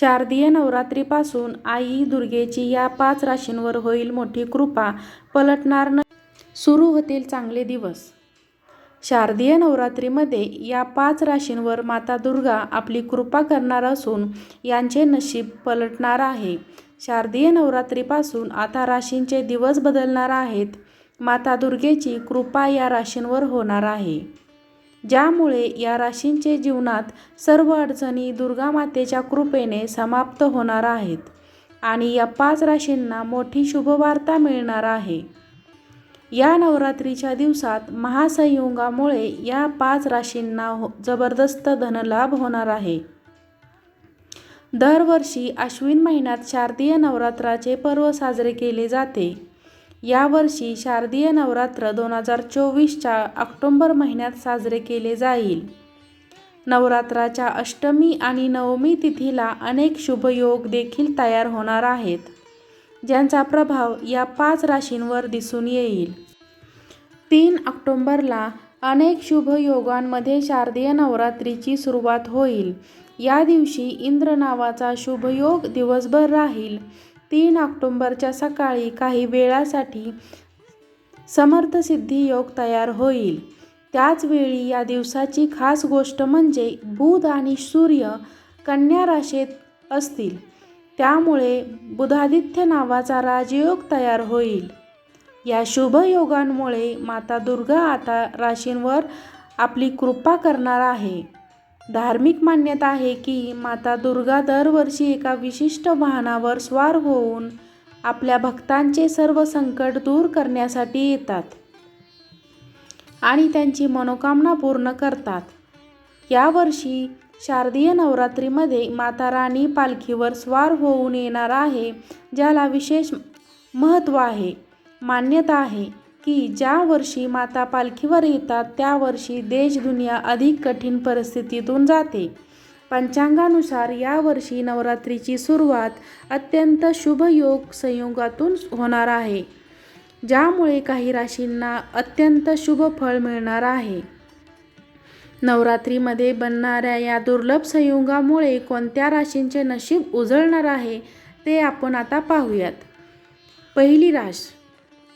शारदीय नवरात्रीपासून आई दुर्गेची या पाच राशींवर होईल मोठी कृपा पलटणार न सुरू होतील चांगले दिवस. शारदीय नवरात्रीमध्ये या पाच राशींवर माता दुर्गा आपली कृपा करणार असून यांचे नशीब पलटणार आहे. शारदीय नवरात्रीपासून आता राशींचे दिवस बदलणार आहेत. माता दुर्गेची कृपा या राशींवर होणार आहे. ज्यामुळे या राशींचे जीवनात सर्व अडचणी दुर्गा मातेच्या कृपेने समाप्त होणार आहेत आणि या पाच राशींना मोठी शुभवार्ता मिळणार आहे. या नवरात्रीच्या दिवसात महासंयोगामुळे या पाच राशींना हो जबरदस्त धनलाभ होणार आहे. दरवर्षी अश्विन महिन्यात शारदीय नवरात्राचे पर्व साजरे केले जाते. यावर्षी शारदीय नवरात्र दोन हजार चोवीसच्या ऑक्टोंबर महिन्यात साजरे केले जाईल. नवरात्राच्या अष्टमी आणि नवमी तिथीला अनेक शुभयोग देखील तयार होणार आहेत ज्यांचा प्रभाव या पाच राशींवर दिसून येईल. तीन ऑक्टोंबरला अनेक शुभयोगांमध्ये शारदीय नवरात्रीची सुरुवात होईल. या दिवशी इंद्र नावाचा शुभयोग दिवसभर राहील. तीन ऑक्टोंबरच्या सकाळी काही वेळासाठी समर्थसिद्धी योग तयार होईल. त्याचवेळी या दिवसाची खास गोष्ट म्हणजे बुध आणि सूर्य कन्या राशीत असतील. त्यामुळे बुधादित्य नावाचा राजयोग तयार होईल. या शुभयोगांमुळे माता दुर्गा आता राशींवर आपली कृपा करणार आहे. धार्मिक मान्यता आहे की माता दुर्गा दरवर्षी एका विशिष्ट वाहनावर स्वार होऊन आपल्या भक्तांचे सर्व संकट दूर करण्यासाठी येतात आणि त्यांची मनोकामना पूर्ण करतात. यावर्षी शारदीय नवरात्रीमध्ये माता राणी पालखीवर स्वार होऊन येणार आहे ज्याला विशेष महत्त्व आहे मान्यता आहे. की ज्या वर्षी माता पालखीवर येतात त्या वर्षी देश दुनिया अधिक कठीण परिस्थितीतून जाते. पंचांगानुसार यावर्षी नवरात्रीची सुरुवात अत्यंत शुभयोग संयोगातून होणार आहे ज्यामुळे काही राशींना अत्यंत शुभ फळ मिळणार आहे. नवरात्रीमध्ये बनणाऱ्या या दुर्लभ संयोगामुळे कोणत्या राशींचे नशीब उजळणार आहे ते आपण आता पाहूयात. पहिली राश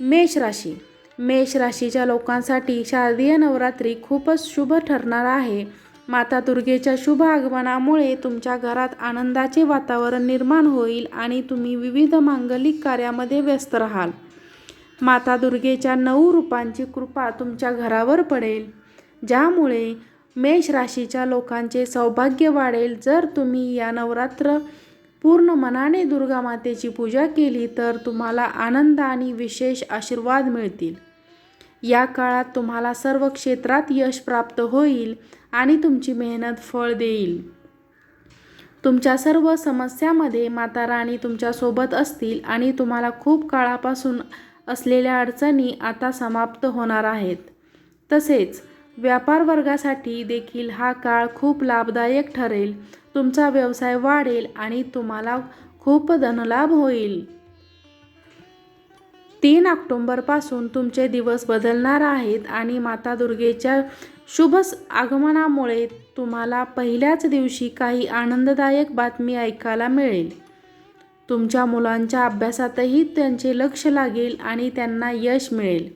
मेष राशी. मेष राशीच्या लोकांसाठी शारदीय नवरात्री खूपच शुभ ठरणार आहे. माता दुर्गेच्या शुभ आगमनामुळे तुमच्या घरात आनंदाचे वातावरण निर्माण होईल आणि तुम्ही विविध मांगलिक कार्यामध्ये व्यस्त राहाल. माता दुर्गेच्या नऊ रूपांची कृपा तुमच्या घरावर पडेल. ज्यामुळे मेष राशीच्या लोकांचे सौभाग्य वाढेल. जर तुम्ही या नवरात्र पूर्ण मनाने दुर्गा मातेची पूजा केली तर तुम्हाला आनंद आणि विशेष आशीर्वाद मिळतील. या काळात तुम्हाला सर्व क्षेत्रात यश प्राप्त होईल आणि तुमची मेहनत फळ देईल. तुमच्या सर्व समस्यामध्ये माता राणी तुमच्यासोबत असतील आणि तुम्हाला खूप काळापासून असलेल्या अडचणी आता समाप्त होणार आहेत. तसेच व्यापार वर्गासाठी देखील हा काळ खूप लाभदायक ठरेल. तुमचा व्यवसाय वाढेल आणि तुम्हाला खूप धनलाभ होईल. तीन ऑक्टोंबरपासून तुमचे दिवस बदलणार आहेत आणि माता दुर्गेच्या शुभ आगमनामुळे तुम्हाला पहिल्याच दिवशी काही आनंददायक बातमी ऐकायला मिळेल. तुमच्या मुलांच्या अभ्यासातही त्यांचे लक्ष लागेल आणि त्यांना यश मिळेल.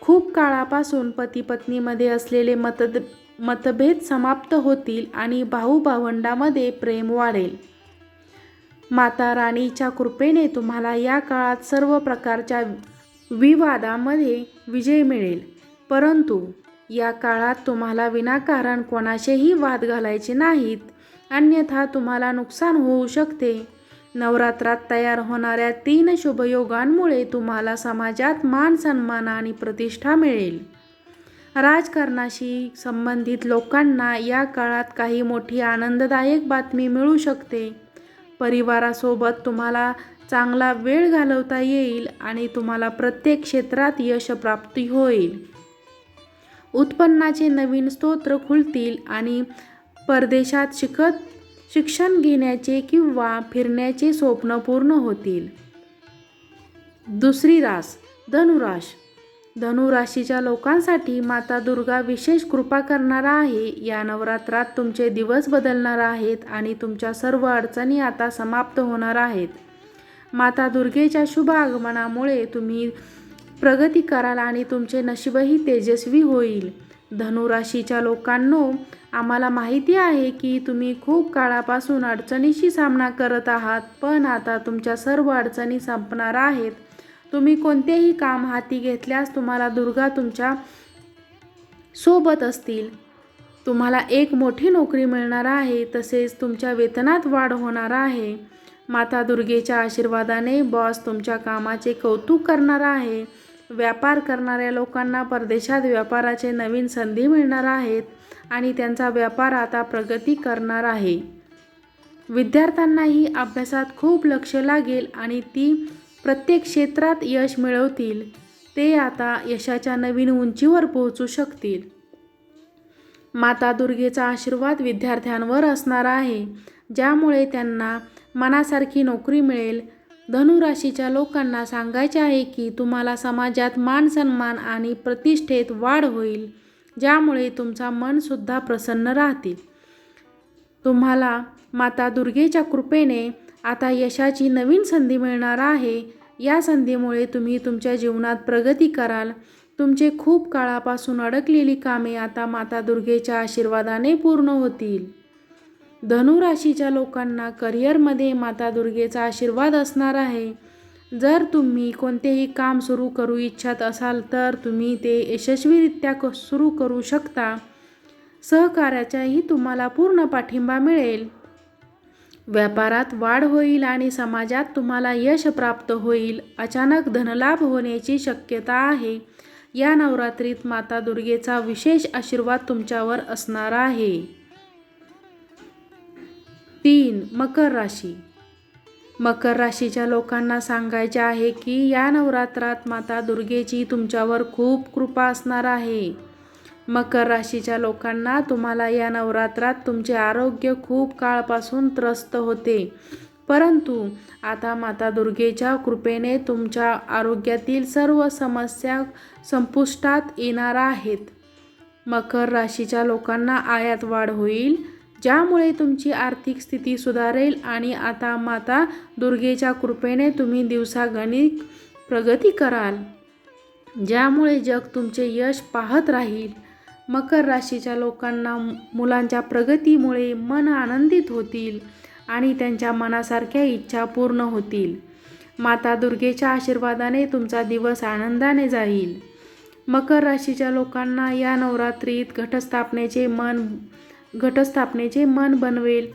खूप काळापासून पती पत्नीमध्ये असलेले मतद मतभेद समाप्त होतील आणि भाऊ भावंडामध्ये प्रेम वाढेल. माता राणीच्या कृपेने तुम्हाला या काळात सर्व प्रकारच्या विवादामध्ये विजय मिळेल. परंतु या काळात तुम्हाला विनाकारण कोणाशीही वाद घालायचे नाहीत. अन्यथा तुम्हाला नुकसान होऊ शकते. नवरात्रात तयार होणाऱ्या तीन शुभयोगांमुळे तुम्हाला समाजात मान सन्मान आणि प्रतिष्ठा मिळेल. राजकारणाशी संबंधित लोकांना या काळात काही मोठी आनंददायक बातमी मिळू शकते. परिवारासोबत तुम्हाला चांगला वेळ घालवता येईल आणि तुम्हाला प्रत्येक क्षेत्रात यश प्राप्ती होईल. उत्पन्नाचे नवीन स्तोत्र खुलतील आणि परदेशात शिकत शिक्षण घेण्याचे किंवा फिरण्याचे स्वप्न पूर्ण होतील. दुसरी रास धनुराश. धनुराशीच्या लोकांसाठी माता दुर्गा विशेष कृपा करणार आहे. या नवरात्रात तुमचे दिवस बदलणार आहेत आणि तुमच्या सर्व अडचणी आता समाप्त होणार आहेत. माता दुर्गेच्या शुभ आगमनामुळे तुम्ही प्रगती कराल आणि तुमचे नशीबही तेजस्वी होईल. धनुराशीच्या लोकांनो आम्हाला माहिती आहे की तुम्ही खूप काळापासून अडचणीशी सामना करत आहात पण आता तुमच्या सर्व अडचणी संपणार आहेत. तुम्ही कोणतेही काम हाती घेतल्यास तुम्हाला दुर्गा तुमच्यासोबत असतील. तुम्हाला एक मोठी नोकरी मिळणार आहे तसेच तुमच्या वेतनात वाढ होणार आहे. माता दुर्गेच्या आशीर्वादाने बॉस तुमच्या कामाचे कौतुक करणार आहे. व्यापार करणाऱ्या लोकांना परदेशात व्यापाराचे नवीन संधी मिळणार आहेत आणि त्यांचा व्यापार आता प्रगती करणार आहे. विद्यार्थ्यांनाही अभ्यासात खूप लक्ष लागेल आणि ती प्रत्येक क्षेत्रात यश मिळवतील. ते आता यशाच्या नवीन उंचीवर पोहोचू शकतील. माता दुर्गेचा आशीर्वाद विद्यार्थ्यांवर असणार आहे. ज्यामुळे त्यांना मनासारखी नोकरी मिळेल. धनुराशीच्या लोकांना सांगायचे आहे की तुम्हाला समाजात मान सन्मान आणि प्रतिष्ठेत वाढ होईल. ज्यामुळे तुमचा मनसुद्धा प्रसन्न राहतील. तुम्हाला माता दुर्गेच्या कृपेने आता यशाची नवीन संधी मिळणार आहे. या संधीमुळे तुम्ही तुमच्या जीवनात प्रगती कराल. तुमचे खूप काळापासून अडकलेली कामे आता माता दुर्गेच्या आशीर्वादाने पूर्ण होतील. धनुराशीच्या लोकांना करिअरमध्ये माता दुर्गेचा आशीर्वाद असणार आहे. जर तुम्ही कोणतेही काम सुरू करू इच्छित असाल तर तुम्ही ते यशस्वीरित्या क सुरू करू शकता. सहकार्याचाही तुम्हाला पूर्ण पाठिंबा मिळेल. व्यापारात वाढ होईल आणि समाजात तुम्हाला यश प्राप्त होईल. अचानक धनलाभ होण्याची शक्यता आहे. या नवरात्रीत माता दुर्गेचा विशेष आशीर्वाद तुमच्यावर असणार आहे. तीन मकर राशी. मकर राशीच्या लोकांना सांगायचे आहे की या नवरात्रात माता दुर्गेची तुमच्यावर खूप कृपा असणार आहे. मकर राशीच्या लोकांना तुम्हाला या नवरात्रात तुमचे आरोग्य खूप काळपासून त्रस्त होते. परंतु आता माता दुर्गेच्या कृपेने तुमच्या आरोग्यातील सर्व समस्या संपुष्टात येणार आहेत. मकर राशीच्या लोकांना आयात वाढ होईल ज्यामुळे तुमची आर्थिक स्थिती सुधारेल आणि आता माता दुर्गेच्या कृपेने तुम्ही दिवसागणिक प्रगती कराल. ज्यामुळे जग तुमचे यश पाहत राहील. मकर राशीच्या लोकांना मुलांच्या प्रगतीमुळे मन आनंदित होतील आणि त्यांच्या मनासारख्या इच्छा पूर्ण होतील. माता दुर्गेच्या आशीर्वादाने तुमचा दिवस आनंदाने जाईल. मकर राशीच्या लोकांना या नवरात्रीत घटस्थापनेचे मन घटस्थापनेचे मन बनवेल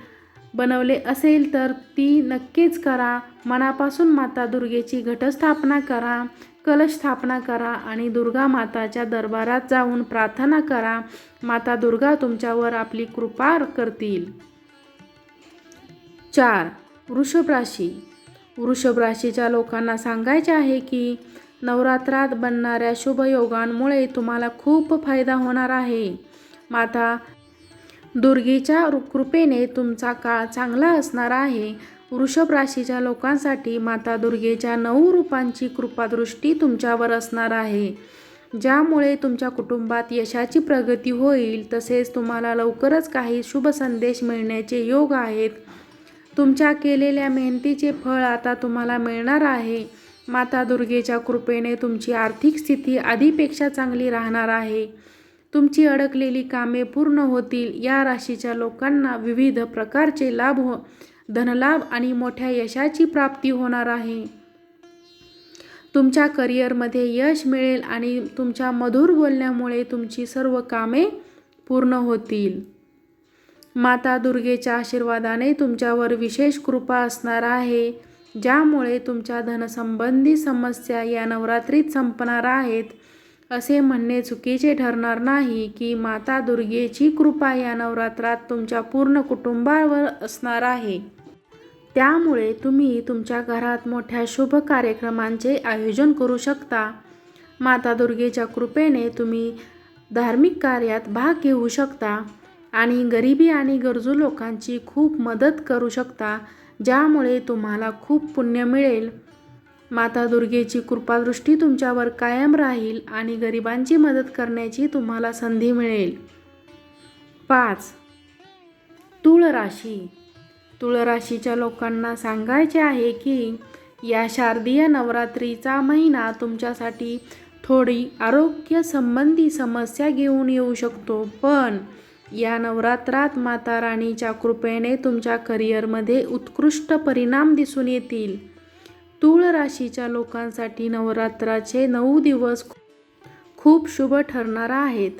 बनवले असेल तर ती नक्कीच करा. मनापासून माता दुर्गेची घटस्थापना करा. कलश स्थापना करा आणि दुर्गा माताच्या दरबारात जाऊन प्रार्थना करा. माता दुर्गा तुमच्यावर आपली कृपा करतील. चार वृषभ राशी. वृषभ राशीच्या लोकांना सांगायचे आहे की नवरात्रात बनणाऱ्या शुभयोगांमुळे तुम्हाला खूप फायदा होणार आहे. माता दुर्गेच्या कृपेने तुमचा काळ चांगला असणार आहे. वृषभ राशीच्या लोकांसाठी माता दुर्गेच्या नऊ रूपांची कृपादृष्टी तुमच्यावर असणार आहे. ज्यामुळे तुमच्या कुटुंबात यशाची प्रगती होईल तसेच तुम्हाला लवकरच काही शुभ संदेश मिळण्याचे योग आहेत. तुमच्या केलेल्या मेहनतीचे फळ आता तुम्हाला मिळणार आहे. माता दुर्गेच्या कृपेने तुमची आर्थिक स्थिती आधीपेक्षा चांगली राहणार आहे. तुमची अडकलेली कामे पूर्ण होतील. या राशीच्या लोकांना विविध प्रकारचे लाभ हो धनलाभ आणि मोठ्या यशाची प्राप्ती होणार आहे. तुमच्या करिअरमध्ये यश मिळेल आणि तुमच्या मधुर बोलण्यामुळे तुमची सर्व कामे पूर्ण होतील. माता दुर्गेच्या आशीर्वादाने तुमच्यावर विशेष कृपा असणार आहे ज्यामुळे तुमच्या धनसंबंधी समस्या या नवरात्रीत संपणार आहेत. असे म्हणणे चुकीचे ठरणार नाही की माता दुर्गेची कृपा या नवरात्रात तुमच्या पूर्ण कुटुंबावर असणार आहे. त्यामुळे तुम्ही तुमच्या घरात मोठ्या शुभ कार्यक्रमांचे आयोजन करू शकता. माता दुर्गेच्या कृपेने तुम्ही धार्मिक कार्यात भाग घेऊ शकता आणि गरिबी आणि गरजू लोकांची खूप मदत करू शकता ज्यामुळे तुम्हाला खूप पुण्य मिळेल. माता दुर्गेची कृपादृष्टी तुमच्यावर कायम राहील आणि गरिबांची मदत करण्याची तुम्हाला संधी मिळेल. पाच. तुळ राशी तुळ राशीच्या लोकांना सांगायचे आहे की या शारदीय नवरात्रीचा महिना तुमच्यासाठी थोडी आरोग्य संबंधी समस्या घेऊन येऊ शकतो पण या नवरात्रात माता राणीच्या कृपेने तुमच्या करिअरमध्ये उत्कृष्ट परिणाम दिसून येतील. तूळ राशीच्या लोकांसाठी नवरात्राचे नऊ दिवस खूप शुभ ठरणार आहेत.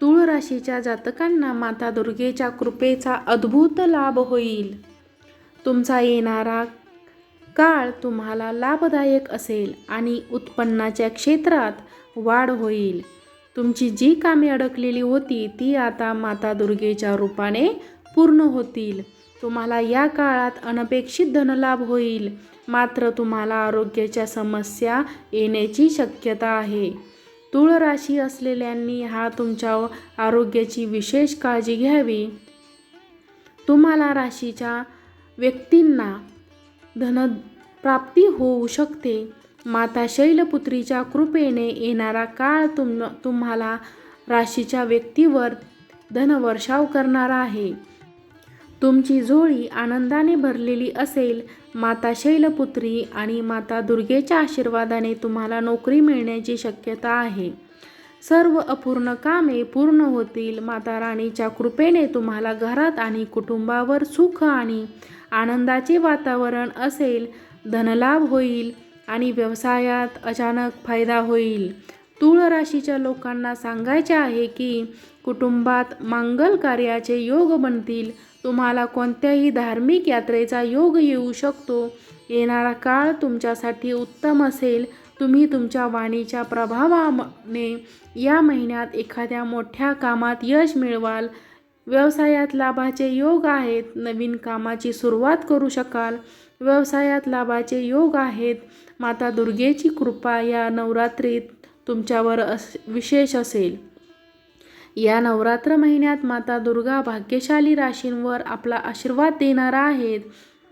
तूळ राशीच्या जातकांना माता दुर्गेच्या कृपेचा अद्भुत लाभ होईल. तुमचा येणारा काळ तुम्हाला लाभदायक असेल आणि उत्पन्नाच्या क्षेत्रात वाढ होईल. तुमची जी कामे अडकलेली होती ती आता माता दुर्गेच्या रूपाने पूर्ण होतील. तुम्हाला या काळात अनपेक्षित धनलाभ होईल. मात्र तुम्हाला आरोग्याच्या समस्या येण्याची शक्यता आहे. तुळ राशी असलेल्यांनी हा तुमच्या आरोग्याची विशेष काळजी घ्यावी. तुम्हाला राशीच्या व्यक्तींना धन प्राप्ती होऊ शकते. माता शैलपुत्रीच्या कृपेने येणारा काळ तुम तुम्हाला राशीच्या व्यक्तीवर धनवर्षाव करणार आहे. तुमची जोडी आनंदाने भरलेली असेल माता शैलपुत्री आणि माता दुर्गेच्या आशीर्वादाने तुम्हाला नोकरी मिळण्याची शक्यता आहे. सर्व अपूर्ण कामे पूर्ण होतील. माता राणीच्या कृपेने तुम्हाला घरात आणि कुटुंबावर सुख आणि आनंदाचे वातावरण असेल. धनलाभ होईल आणि व्यवसायात अचानक फायदा होईल. तूळ राशीच्या लोकांना सांगायचे आहे की कुटुंबात मांगल कार्याचे योग बनतील. तुम्हाला कोणत्याही धार्मिक यात्रेचा योग येऊ शकतो. येणारा काळ तुमच्यासाठी उत्तम असेल. तुम्ही तुमच्या वाणीच्या प्रभावाने या महिन्यात एखाद्या मोठ्या कामात यश मिळवाल. व्यवसायात लाभाचे योग आहेत. नवीन कामाची सुरुवात करू शकाल. व्यवसायात लाभाचे योग आहेत. माता दुर्गेची कृपा या नवरात्रीत तुमच्यावर अस विशेष असेल. या नवरात्र महिन्यात माता दुर्गा भाग्यशाली राशींवर आपला आशीर्वाद देणार आहेत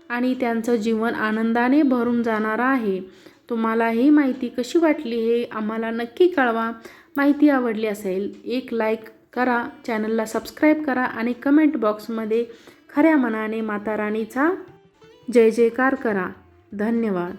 आणि त्यांचं जीवन आनंदाने भरून जाणार आहे. तुम्हाला ही माहिती कशी वाटली हे आम्हाला नक्की कळवा. माहिती आवडली असेल एक लाईक करा चॅनलला सबस्क्राईब करा आणि कमेंट बॉक्समध्ये खऱ्या मनाने माता राणीचा जय जयकार करा. धन्यवाद.